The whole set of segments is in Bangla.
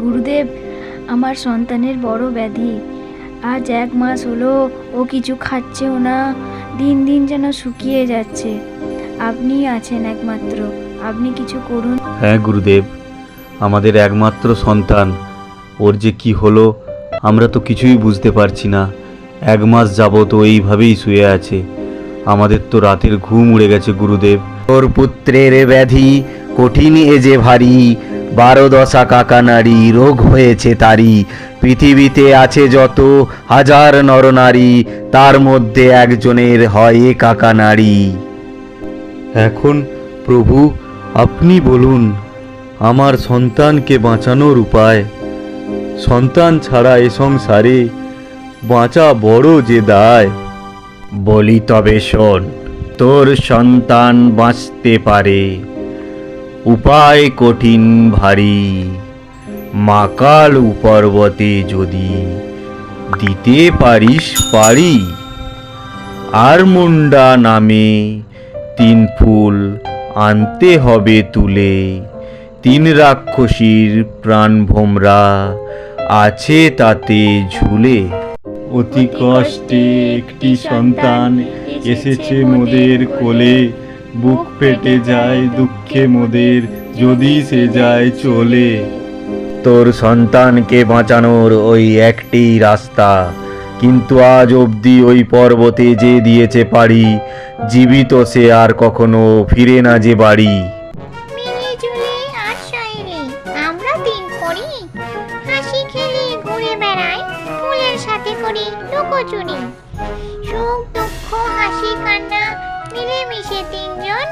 গুরুদেব আমার সন্তানের বড় ব্যাধি। আজ এক মাস হলো ও কিছু খাচ্ছেও না দিন দিন যেন শুকিয়ে যাচ্ছে। আপনি আছেন একমাত্র আপনি কিছু করুন। হ্যাঁ গুরুদেব আমাদের একমাত্র সন্তান। ওর যে কি হলো আমরা তো কিছুই বুঝতে পারছি না। এক মাস যাবত ও এইভাবেই শুয়ে আছে। আমাদের তো রাতের ঘুম উড়ে গেছে গুরুদেব। ওর পুত্রের ব্যাধি কঠিন এ যে ভারী, বারো দশা কাকা নারী, রোগ হয়েছে তারি পৃথিবীতে আছে যত হাজার নরনারী তার মধ্যে একজনের হয় এ কাকা নারী। এখন প্রভু, আপনি বলুন, আমার সন্তানকে বাঁচানোর উপায়? সন্তান ছাড়া এ সংসারে বাঁচা বড় যে দায়? বলি তবে শোন, তোর সন্তান বাঁচতে পারে। উপায় কঠিন ভারী। মাকাল পর্বতে যদি দিতে পারিস পারি। আর মুন্ডা নামে তিন ফুল আনতে হবে তুলে। তিন রাক্ষসীর প্রাণ ভোমরা আছে তাতে ঝুলে। অতি কষ্টে একটি সন্তান এসেছে মোদের কোলে। বুক ফেটে যায় দুঃখে মোদের যদি সে যায় চলে। তোর সন্তানকে বাঁচানোর ওই একটি রাস্তা। কিন্তু আজ অবধি ওই পর্বতে যে দিয়েছে পাড়ি জীবিত সে আর কখনো ফিরে না যে বাড়ি। মিলে জুলে আর শহরে আমরা দিন করি। হাসি খেলে ঘুরে বেড়াই ফুলের সাথে করি লুকোচুরি। সুখ দুঃখ হাসি কান্না মিলে মিশে তিনজন।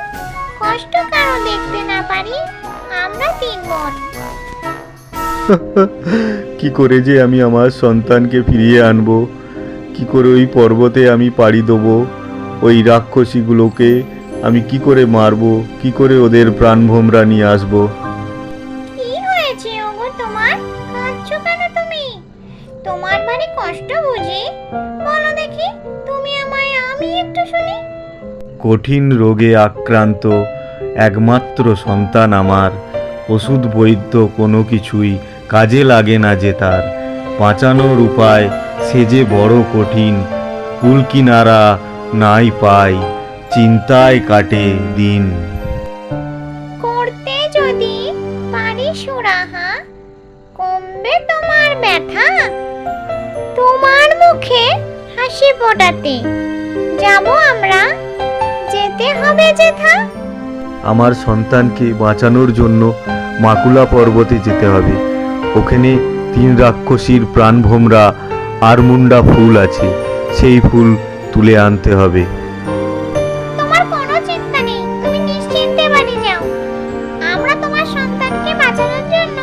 কষ্ট কারও দেখতে না পারি, আমরা তিন বোন কি করে যে আমি আমার সন্তানকে ফিরিয়ে আনব? কি করে ওই পর্বতে আমি পাড়ি দেবো? ওই রাক্ষসীগুলোকে আমি কি করে মারবো? কি করে ওদের প্রাণভোমরা নিয়ে আসব? কঠিন রোগে আক্রান্ত একমাত্র সন্তান আমার। ওষুধ বৈদ্য কোনো কিছুই কাজে লাগে না যে তার। বাঁচানোর উপায় সে যে বড় কঠিন কুলকিনারা নাই পাই, চিন্তায় কাটে দিন। করতে যদি কমবে তোমার ব্যথা। তোমার মুখে হাসি ফোটাতে। যাব আমরা যেতে হবে যেথা। আমার সন্তানকে বাঁচানোর জন্য মাকুলা পর্বতে যেতে হবে। ওখানে তিন রাক্ষসীর প্রাণভোমরা আর মুন্ডা ফুল আছে সেই ফুল তুলে আনতে হবে। তোমার কোনো চিন্তা নেই তুমি নিশ্চিন্তে বাড়ি যাও। আমরা তোমার সন্তানকে বাঁচানোর জন্য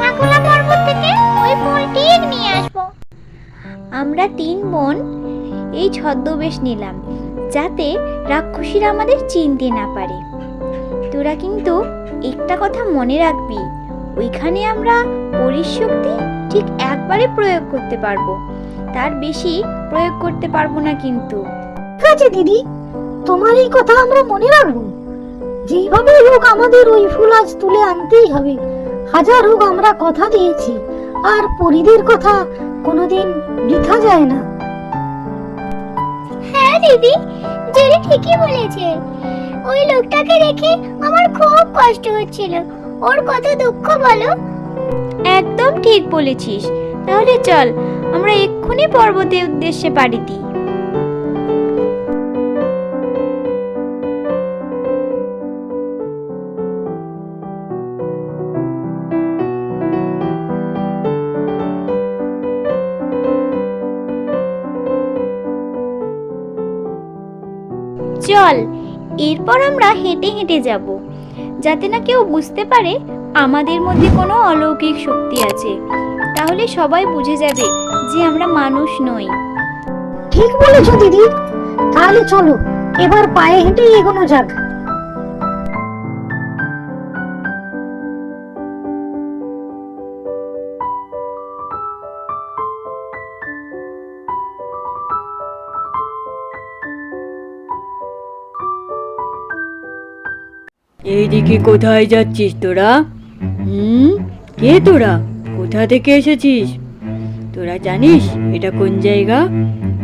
মাকুলা পর্বত থেকে ওই ফুলটি নিয়ে আসব। আমরা তিন বোন এই ছদ্মবেশ নিলাম। যাতে রাক্ষসীরা আমাদের চিনতে না পারে। তোরা কিন্তু একটা কথা মনে রাখবি, ওইখানে আমরা পরিশক্তি ঠিক একবারে প্রয়োগ করতে পারব, তার বেশি প্রয়োগ করতে পারব না কিন্তু। ঠিক আছে দিদি, তোমার এই কথা আমরা মনে রাখব। যেইভাবে হোক আমাদের ওই ফুল আজ তুলে আনতেই হবে। হাজার হোক আমরা কথা দিয়েছি, আর পরিদের কথা কোনোদিন বৃথা যায় না। দিদি জেরি ঠিকই বলেছে ওই লোকটাকে দেখে আমার খুব কষ্ট হচ্ছিল। ওর কত দুঃখ বলো? একদম ঠিক বলেছিস। তাহলে চল, আমরা এক্ষুনি পর্বতের উদ্দেশ্যে পাড়ি দিই। এরপর আমরা হেঁটে হেঁটে যাব, যাতে না কেউ বুঝতে পারে আমাদের মধ্যে কোনো অলৌকিক শক্তি আছে। তাহলে সবাই বুঝে যাবে যে আমরা মানুষ নই। ঠিক বলেছ দিদি। তাহলে চলো, এবার পায়ে হেঁটেই এগোনো যাক। এইদিকে কোথায় যাচ্ছিস তোরা? হুম? কে তোরা? কোথা থেকে এসেছিস? তোরা জানিস এটা কোন জায়গা?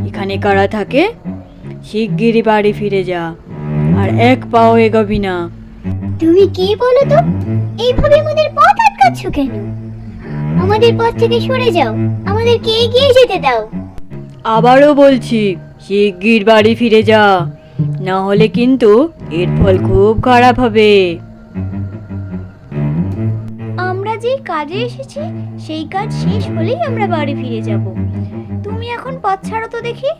এখানে কারা থাকে? শিগগিরই বাড়ি ফিরে যা। আর এক পাও এগোবি না। তুমি কি বলো তো? এইভাবে আমাদের পথ আটকাচ্ছ কেন? আমাদের পথ থেকে সরে যাও। আমাদেরকে এগিয়ে যেতে দাও। আবারও বলছি শিগগির বাড়ি ফিরে যা। না হলে কিন্তু এর ফল খুব খারাপ হবে। আমরা যে কাজে এসেছি, সেই কাজ শেষ হলেই আমরা বাড়ি ফিরে যাব। তুমি এখন পথ ছাড়ো তো দেখি।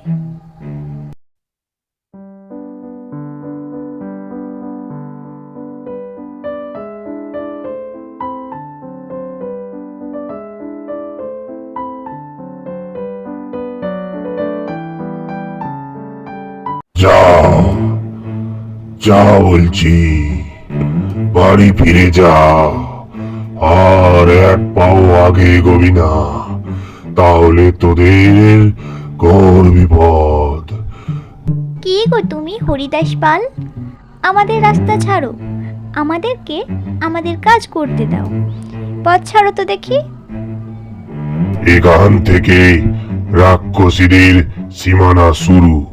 যা বলছি। বাড়ি ফিরে যা আর এক পাও আগে এগোবি না। তাহলে তোদের ঘোর বিপদ। কে গো তুমি হরিদাস পাল? আমাদের রাস্তা ছাড়ো। আমাদেরকে আমাদের কাজ করতে দাও। পথ ছাড়ো তো দেখি। এখান থেকে রাক্ষসীদের সীমানা শুরু।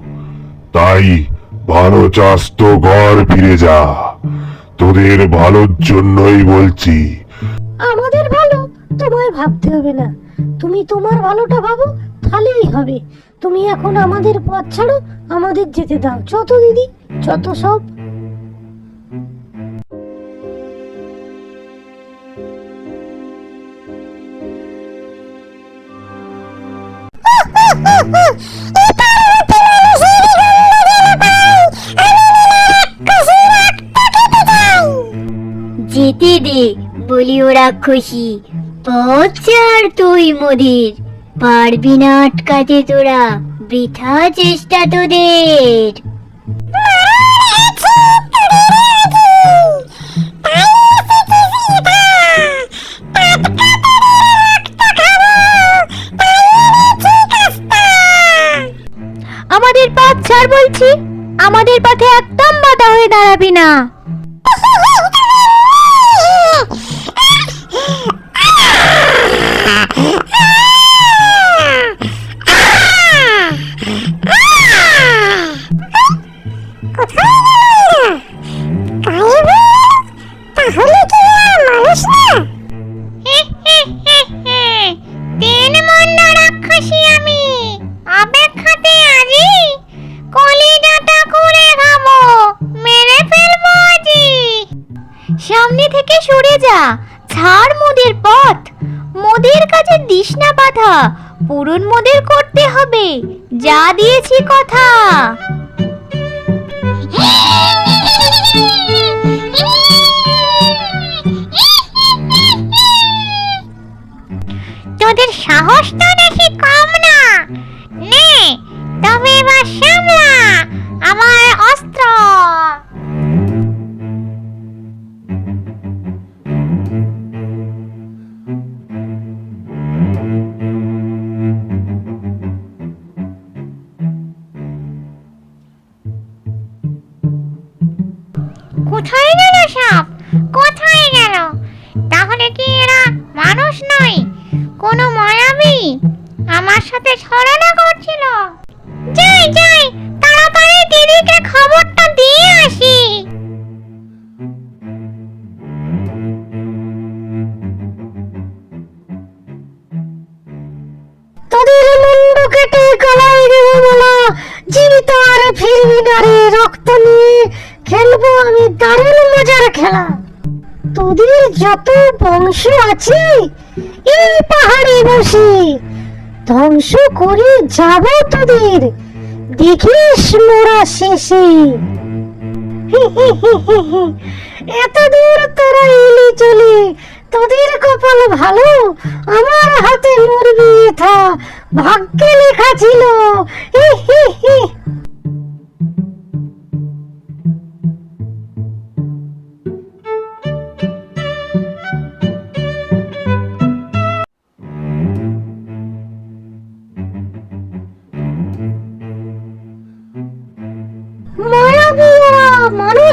তাই ভালো চাস তো ঘর ফিরে যা। তোদের ভালোর জন্যই বলছি। আমাদের ভালো? তোমায় ভাবতে হবে না। তুমি তোমার ভালোটা ভাবো, তাহলেই হবে। তুমি এখন আমাদের পথ ছাড়ো, আমাদের যেতে দাও। যত দিদি যত সব। যেতে দে বলি ও রাক্ষসী, পথ ছাড় তুই মোদের, পারবি না আটকাতে তোরা, বৃথা চেষ্টা তোদের। আমাদের পথ ছাড় বলছি, আমাদের পথে একদম বাধা হয়ে দাঁড়াবি না। মোদের কাছে দিস না বাধা, পূরণ মোদের করতে হবে, যা দিয়েছি কথা। তোদের সাহসটা দেখি কম না। নে, তবে এবার সামলা। কোনো মায়াবী আমার সাথে ছলনা করছিল। যাই যাই, তাড়াতাড়ি দিদিকে খবরটা দিয়ে আসি। তোদের মুন্ড কেটে গলায় দেবো বলা। জীবিত আর ফিরবি না রে রক্ত নিয়ে। খেলব আমি দারুণ মজার খেলা। তোদের যত বংশ আছে এই পাহাড়ে বসে। ধ্বংস করে যাব তোদের। দেখিস মোরা শেষে। এত দূর তোরা এলি চলে। তোদের কপাল ভালো, আমার হাতে মরবি এথা। ভাগ্যে লেখা ছিল।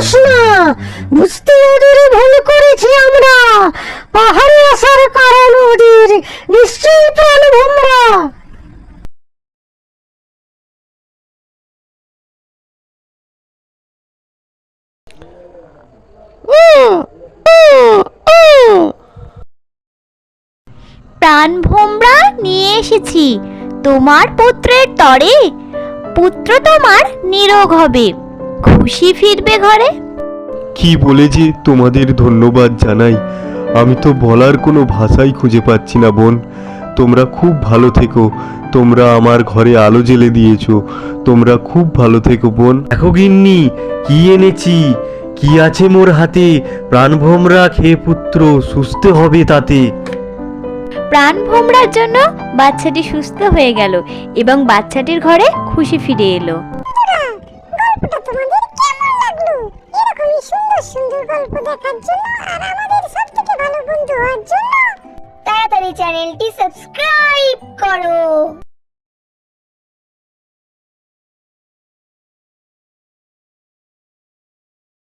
করিস না বুঝতে ওদের ভুল করেছি আমরা। পাহাড়ে আসার কারণ ওদের নিশ্চয়ই প্রাণ ভোমরা। প্রাণ ভোমরা নিয়ে এসেছি। তোমার পুত্রের তরে পুত্র তোমার নিরোগ হবে। খুশি ফিরবে ঘরে? কি বলে যে তোমাদের ধন্যবাদ জানাই? আমি তো বলার কোনো ভাষাই খুঁজে পাচ্ছি না বোন। তোমরা খুব ভালো থেকো। তোমরা আমার ঘরে আলো জ্বেলে দিয়েছ। তোমরা খুব ভালো থেকো বোন। দেখো গিন্নি কি এনেছি? কি আছে মোর হাতে? প্রাণভোমরা খেয়ে পুত্র সুস্থ হবে তাতে। প্রাণ ভোমরার জন্য বাচ্চাটি সুস্থ হয়ে গেল এবং বাচ্চাটির ঘরে খুশি ফিরে এলো। গল্প দেখার জন্য আর আমাদের সবথেকে ভালো বন্ধু হওয়ার জন্য তাড়াতাড়ি চ্যানেলটি সাবস্ক্রাইব করো।